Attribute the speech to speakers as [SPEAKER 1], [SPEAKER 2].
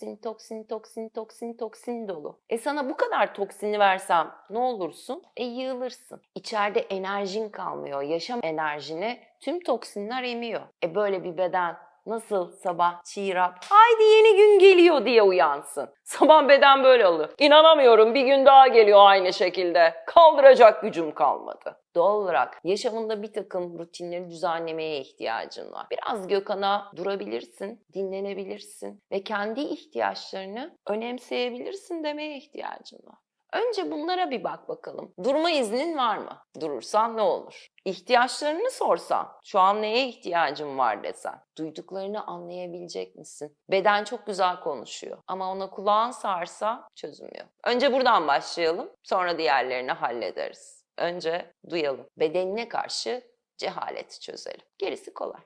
[SPEAKER 1] toksin, toksin, toksin, toksin, toksin dolu. E sana bu kadar toksini versem ne olursun? E yığılırsın. İçeride enerjin kalmıyor. Yaşam enerjini tüm toksinler emiyor. E böyle bir beden Nasıl sabah çiğrap, haydi yeni gün geliyor diye uyansın. Sabah beden böyle oluyor. İnanamıyorum bir gün daha geliyor aynı şekilde. Kaldıracak gücüm kalmadı. Doğal olarak yaşamında bir takım rutinleri düzenlemeye ihtiyacın var. Biraz Gökhan'a durabilirsin, dinlenebilirsin ve kendi ihtiyaçlarını önemseyebilirsin demeye ihtiyacın var. Önce bunlara bir bak bakalım. Durma iznin var mı? Durursan ne olur? İhtiyaçlarını sorsan, şu an neye ihtiyacın var desen, duyduklarını anlayabilecek misin? Beden çok güzel konuşuyor ama ona kulağın sarsa çözüm. Önce buradan başlayalım, sonra diğerlerini hallederiz. Önce duyalım. Bedenine karşı cehaleti çözelim. Gerisi kolay.